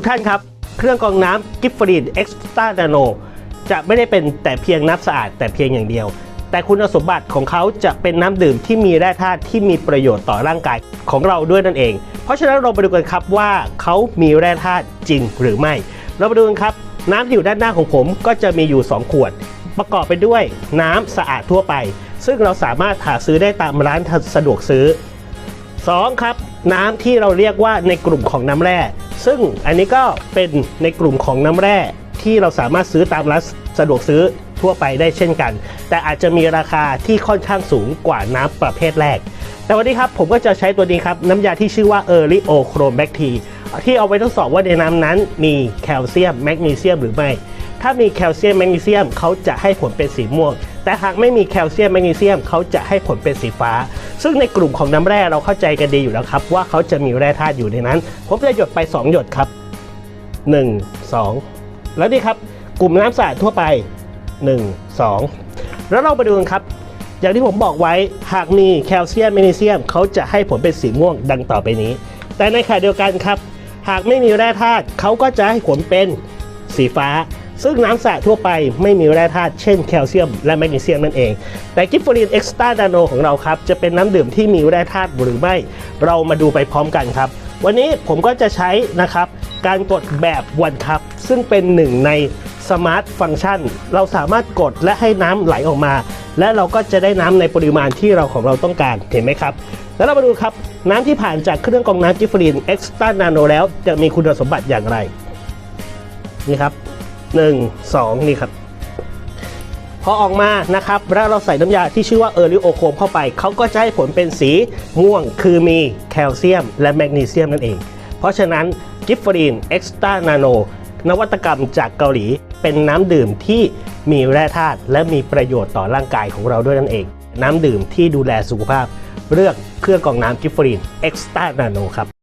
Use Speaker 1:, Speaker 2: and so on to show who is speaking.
Speaker 1: ทุกท่านครับ เครื่องกรองน้ำกิฟฟรีนเอ็กซ์ต a านาโนจะไม่ได้เป็นแต่เพียงน้ำสะอาดแต่เพียงอย่างเดียว แต่คุณสมบัติของเขาจะเป็นน้ำดื่มที่มีแร่ธาตุที่มีประโยชน์ต่อร่างกายของเราด้วยนั่นเอง เพราะฉะนั้นเราไปดูกันครับว่าเขามีแร่ธาตุจริงหรือไม่ เราไปดูกันครับ น้ำที่อยู่ด้านหน้าของผมก็จะมีอยู่ 2 ขวด ประกอบไปด้วยน้ำสะอาดทั่วไป ซึ่งเราสามารถหาซื้อได้ตามร้านสะดวกซื้อ 2ครับน้ำที่เราเรียกว่าในกลุ่มของน้ำแร่ ซึ่งอันนี้ก็เป็นในกลุ่มของน้ำแร่ที่เราสามารถซื้อตามร้านสะดวกซื้อทั่วไปได้เช่นกัน แต่อาจจะมีราคาที่ค่อนข้างสูงกว่าน้ำประเภทแรก แต่วันนี้ครับผมก็จะใช้ตัวนี้ครับ น้ำยาที่ชื่อว่า e r l y o c h r o m a c t ที่เอาไว้ทดสอบว่าในน้ำนั้นมีแคลเซียมแมกนีเซียมหรือไม่ ถ้ามีแคลเซียมแมกนีเซียมเขาจะให้ผลเป็นสีม่วง แต่หากไม่มีแคลเซียมแมกนีเซียมเขาจะให้ผลเป็นสีฟ้า ซึ่งในกลุ่มของน้ำแร่เราเข้าใจกันดีอยู่แล้วครับ ว่าเขาจะมีแร่ธาตุอยู่ในนั้น ผมจะหยดไป 2 หยดครับ 1 2 แล้วนี่ครับกลุ่มน้ำสะอาดทั่วไป 1 2 แล้วเราไปดูกันครับ อย่างที่ผมบอกไว้หากมีแคลเซียมแมกนีเซียมเขาจะให้ผลเป็นสีม่วงดังต่อไปนี้ แต่ในขณะเดียวกันครับ หากไม่มีแร่ธาตุเขาก็จะให้ผลเป็นสีฟ้า ซึ่งน้ำสะอาดทั่วไปไม่มีแร่ธาตุเช่นแคลเซียมและแมกนีเซียมนั่นเอง แต่กิฟฟรีนเอ็กซ์ต a านาโนของเราครับ จะเป็นน้ำดื่มที่มีแร่ธาตุหรือไม่ เรามาดูไปพร้อมกันครับ วันนี้ผมก็จะใช้นะครับ การกดแบบวันครับ ซึ่งเป็นหนึ่งในสมาร์ทฟังก์ชัน เราสามารถกดและให้น้ำไหลออกมา และเราก็จะได้น้ำในปริมาณที่เราของเราต้องการเห็นไหมครับแล้วเรามาดูครับ น้ำที่ผ่านจากเครื่องกรองน้ำกิฟฟรีนเอ็กซ์ต a านาโนแล้วจะมีคุณสมบัติอย่างไรนี่ครับ 1 2 นี่ครับ พอออกมานะครับแล้วเราใส่น้ำยาที่ชื่อว่าเออริโอโคมเข้าไป เขาก็จะให้ผลเป็นสีม่วงคือมีแคลเซียม และแมกนีเซียมนั่นเอง เพราะฉะนั้นกิฟฟรีนเอ็กซ์ต a านาโนนวัตกรรมจากเกาหลี เป็นน้ำดื่มที่มีแร่ธาตุและมีประโยชน์ต่อร่างกายของเราด้วยนั่นเอง น้ำดื่มที่ดูแลสุขภาพ เลือกเครื่องกรองน้ำกิฟฟรีนเอ็กซ์ต a านาโนครับ